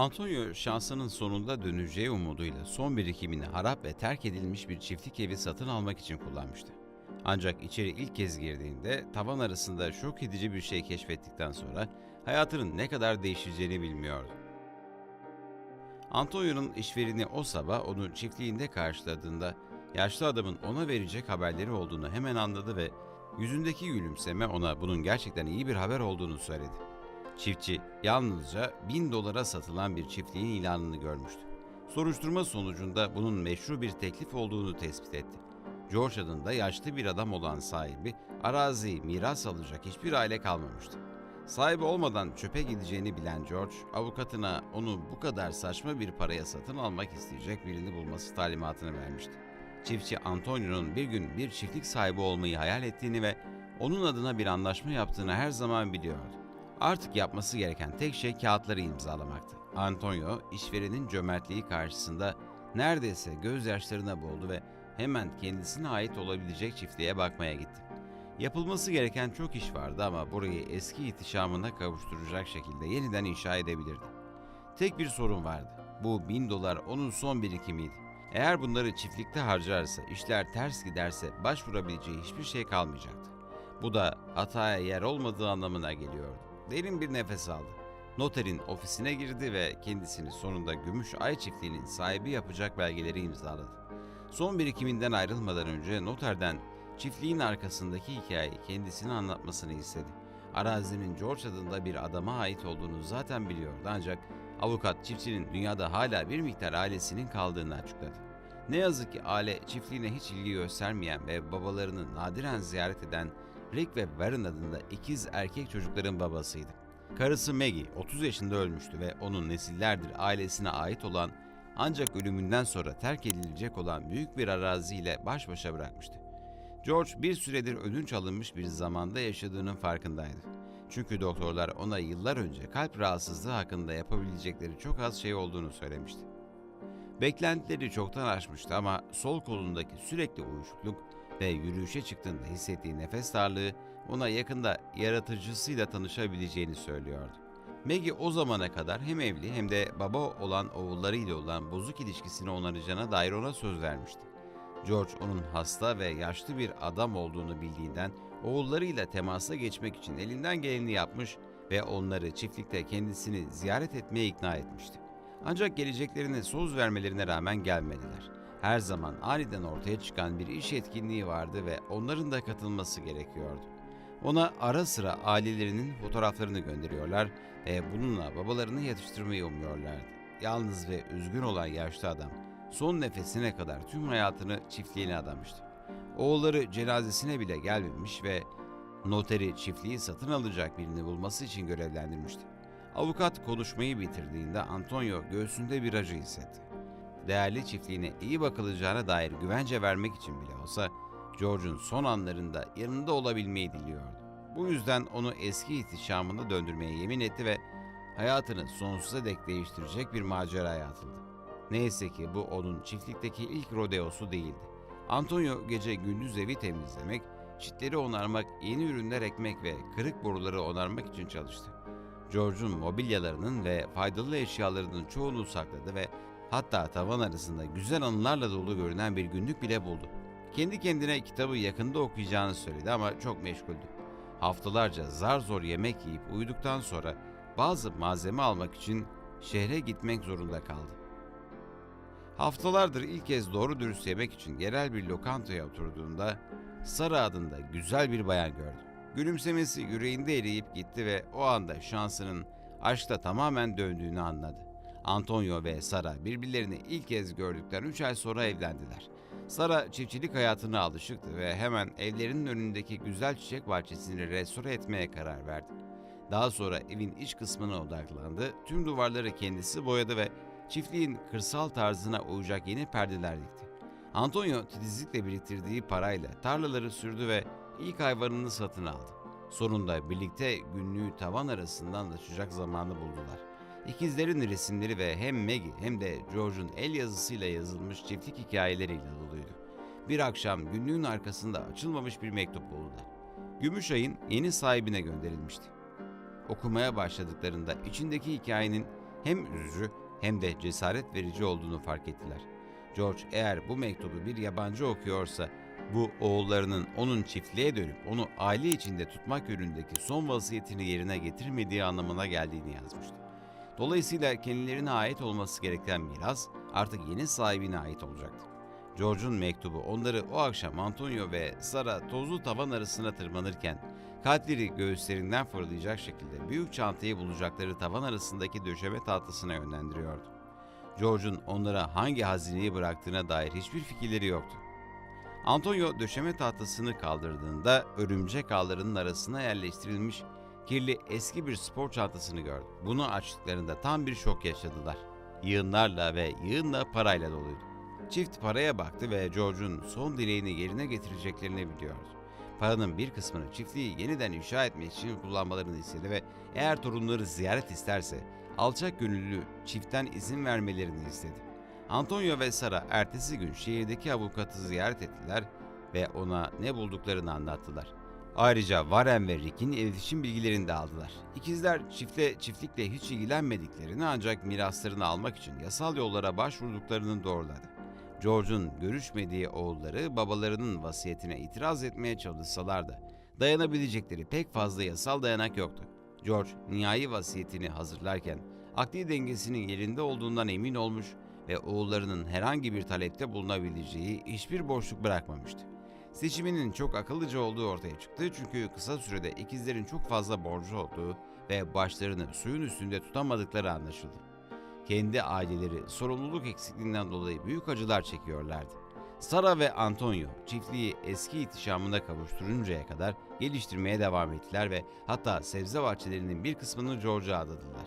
Antonio şansının sonunda döneceği umuduyla son birikimini harap ve terk edilmiş bir çiftlik evi satın almak için kullanmıştı. Ancak içeri ilk kez girdiğinde tavan arasında şok edici bir şey keşfettikten sonra hayatının ne kadar değişeceğini bilmiyordu. Antonio'nun işvereni o sabah onu çiftliğinde karşıladığında yaşlı adamın ona verecek haberleri olduğunu hemen anladı ve yüzündeki gülümseme ona bunun gerçekten iyi bir haber olduğunu söyledi. Çiftçi yalnızca bin dolara satılan bir çiftliğin ilanını görmüştü. Soruşturma sonucunda bunun meşru bir teklif olduğunu tespit etti. George adında yaşlı bir adam olan sahibi araziyi miras alacak hiçbir aile kalmamıştı. Sahibi olmadan çöpe gideceğini bilen George, avukatına onu bu kadar saçma bir paraya satın almak isteyecek birini bulması talimatını vermişti. Çiftçi Antonio'nun bir gün bir çiftlik sahibi olmayı hayal ettiğini ve onun adına bir anlaşma yaptığını her zaman biliyordu. Artık yapması gereken tek şey kağıtları imzalamaktı. Antonio, işverenin cömertliği karşısında neredeyse gözyaşlarına boğuldu ve hemen kendisine ait olabilecek çiftliğe bakmaya gitti. Yapılması gereken çok iş vardı ama burayı eski ihtişamına kavuşturacak şekilde yeniden inşa edebilirdi. Tek bir sorun vardı. Bu bin dolar onun son birikimiydi. Eğer bunları çiftlikte harcarsa, işler ters giderse başvurabileceği hiçbir şey kalmayacaktı. Bu da hataya yer olmadığı anlamına geliyordu. Derin bir nefes aldı. Noterin ofisine girdi ve kendisini sonunda Gümüş Ay çiftliğinin sahibi yapacak belgeleri imzaladı. Son birikiminden ayrılmadan önce noterden çiftliğin arkasındaki hikayeyi kendisine anlatmasını istedi. Arazinin George adında bir adama ait olduğunu zaten biliyordu ancak avukat çiftçinin dünyada hala bir miktar ailesinin kaldığını açıkladı. Ne yazık ki aile çiftliğine hiç ilgi göstermeyen ve babalarını nadiren ziyaret eden Rick ve Warren adında ikiz erkek çocukların babasıydı. Karısı Maggie 30 yaşında ölmüştü ve onun nesillerdir ailesine ait olan ancak ölümünden sonra terk edilecek olan büyük bir araziyle baş başa bırakmıştı. George bir süredir ödünç alınmış bir zamanda yaşadığının farkındaydı. Çünkü doktorlar ona yıllar önce kalp rahatsızlığı hakkında yapabilecekleri çok az şey olduğunu söylemişti. Beklentileri çoktan aşmıştı ama sol kolundaki sürekli uyuşukluk ve yürüyüşe çıktığında hissettiği nefes darlığı ona yakında yaratıcısıyla tanışabileceğini söylüyordu. Maggie o zamana kadar hem evli hem de baba olan oğullarıyla olan bozuk ilişkisini onaracağına dair ona söz vermişti. George onun hasta ve yaşlı bir adam olduğunu bildiğinden oğullarıyla temasa geçmek için elinden geleni yapmış ve onları çiftlikte kendisini ziyaret etmeye ikna etmişti. Ancak geleceklerine söz vermelerine rağmen gelmediler. Her zaman aniden ortaya çıkan bir iş etkinliği vardı ve onların da katılması gerekiyordu. Ona ara sıra ailelerinin fotoğraflarını gönderiyorlar ve bununla babalarını yatıştırmayı umuyorlardı. Yalnız ve üzgün olan yaşlı adam son nefesine kadar tüm hayatını çiftliğine adamıştı. Oğulları cenazesine bile gelmemiş ve noteri çiftliği satın alacak birini bulması için görevlendirmişti. Avukat konuşmayı bitirdiğinde Antonio göğsünde bir acı hissetti. Değerli çiftliğine iyi bakılacağına dair güvence vermek için bile olsa George'un son anlarında yanında olabilmeyi diliyordu. Bu yüzden onu eski ihtişamına döndürmeye yemin etti ve hayatını sonsuza dek değiştirecek bir maceraya atıldı. Neyse ki bu onun çiftlikteki ilk rodeosu değildi. Antonio gece gündüz evi temizlemek, çitleri onarmak, yeni ürünler ekmek ve kırık boruları onarmak için çalıştı. George'un mobilyalarının ve faydalı eşyalarının çoğunu sakladı ve hatta tavan arasında güzel anılarla dolu görünen bir günlük bile buldu. Kendi kendine kitabı yakında okuyacağını söyledi ama çok meşguldü. Haftalarca zar zor yemek yiyip uyuduktan sonra bazı malzeme almak için şehre gitmek zorunda kaldı. Haftalardır ilk kez doğru dürüst yemek için yerel bir lokantaya oturduğunda Sara adında güzel bir bayan gördü. Gülümsemesi yüreğinde eriyip gitti ve o anda şansının aşkta tamamen döndüğünü anladı. Antonio ve Sara birbirlerini ilk kez gördükten 3 ay sonra evlendiler. Sara çiftçilik hayatına alışıktı ve hemen evlerinin önündeki güzel çiçek bahçesini restore etmeye karar verdi. Daha sonra evin iç kısmına odaklandı, tüm duvarları kendisi boyadı ve çiftliğin kırsal tarzına uyacak yeni perdeler dikti. Antonio titizlikle biriktirdiği parayla tarlaları sürdü ve ilk hayvanını satın aldı. Sonunda birlikte günlüğü tavan arasından açacak zamanı buldular. İkizlerin resimleri ve hem Maggie hem de George'un el yazısıyla yazılmış çiftlik hikayeleriyle doluydu. Bir akşam günlüğün arkasında açılmamış bir mektup buldular. Gümüşay'ın yeni sahibine gönderilmişti. Okumaya başladıklarında içindeki hikayenin hem üzücü hem de cesaret verici olduğunu fark ettiler. George eğer bu mektubu bir yabancı okuyorsa bu oğullarının onun çiftliğe dönüp onu aile içinde tutmak yönündeki son vasiyetini yerine getirmediği anlamına geldiğini yazmıştı. Dolayısıyla kendilerine ait olması gereken miras artık yeni sahibine ait olacaktı. George'un mektubu onları o akşam Antonio ve Sara tozlu tavan arasına tırmanırken kalpleri göğüslerinden fırlayacak şekilde büyük çantayı bulacakları tavan arasındaki döşeme tahtasına yönlendiriyordu. George'un onlara hangi hazineyi bıraktığına dair hiçbir fikirleri yoktu. Antonio döşeme tahtasını kaldırdığında örümcek ağlarının arasına yerleştirilmiş kirli eski bir spor çantasını gördü. Bunu açtıklarında tam bir şok yaşadılar. Yığınlarla ve yığınla parayla doluydu. Çift paraya baktı ve George'un son dileğini yerine getireceklerini biliyordu. Paranın bir kısmını çiftliği yeniden inşa etmek için kullanmalarını istedi ve eğer torunları ziyaret isterse alçak gönüllü çiftten izin vermelerini istedi. Antonio ve Sara ertesi gün şehirdeki avukatı ziyaret ettiler ve ona ne bulduklarını anlattılar. Ayrıca Warren ve Rick'in iletişim bilgilerini de aldılar. İkizler çiftle çiftlikle hiç ilgilenmediklerini ancak miraslarını almak için yasal yollara başvurduklarını doğruladı. George'un görüşmediği oğulları babalarının vasiyetine itiraz etmeye çalışsalar da dayanabilecekleri pek fazla yasal dayanak yoktu. George nihai vasiyetini hazırlarken akli dengesinin yerinde olduğundan emin olmuş ve oğullarının herhangi bir talepte bulunabileceği hiçbir boşluk bırakmamıştı. Seçiminin çok akıllıca olduğu ortaya çıktı çünkü kısa sürede ikizlerin çok fazla borcu olduğu ve başlarını suyun üstünde tutamadıkları anlaşıldı. Kendi aileleri sorumluluk eksikliğinden dolayı büyük acılar çekiyorlardı. Sara ve Antonio çiftliği eski ihtişamına kavuşturuncaya kadar geliştirmeye devam ettiler ve hatta sebze bahçelerinin bir kısmını George'a adadılar.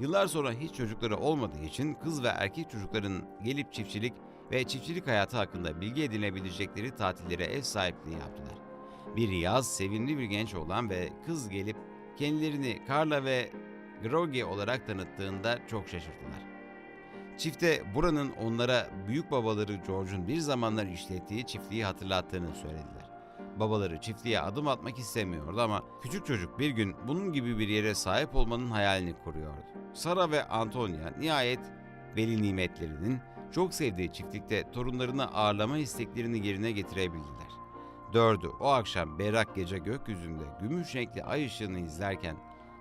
Yıllar sonra hiç çocukları olmadığı için kız ve erkek çocukların gelip çiftçilik ve çiftçilik hayatı hakkında bilgi edinebilecekleri tatillere ev sahipliği yaptılar. Bir yaz sevimli bir genç olan ve kız gelip kendilerini Carla ve Grogi olarak tanıttığında çok şaşırdılar. Çifte buranın onlara büyük babaları George'un bir zamanlar işlettiği çiftliği hatırlattığını söylediler. Babaları çiftliğe adım atmak istemiyordu ama küçük çocuk bir gün bunun gibi bir yere sahip olmanın hayalini kuruyordu. Sara ve Antonia nihayet veli nimetlerinin çok sevdiği çiftlikte torunlarını ağırlama isteklerini yerine getirebildiler. Dördü o akşam berrak gece gökyüzünde gümüş renkli ay ışığını izlerken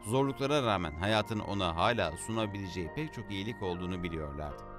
zorluklara rağmen hayatın ona hala sunabileceği pek çok iyilik olduğunu biliyorlardı.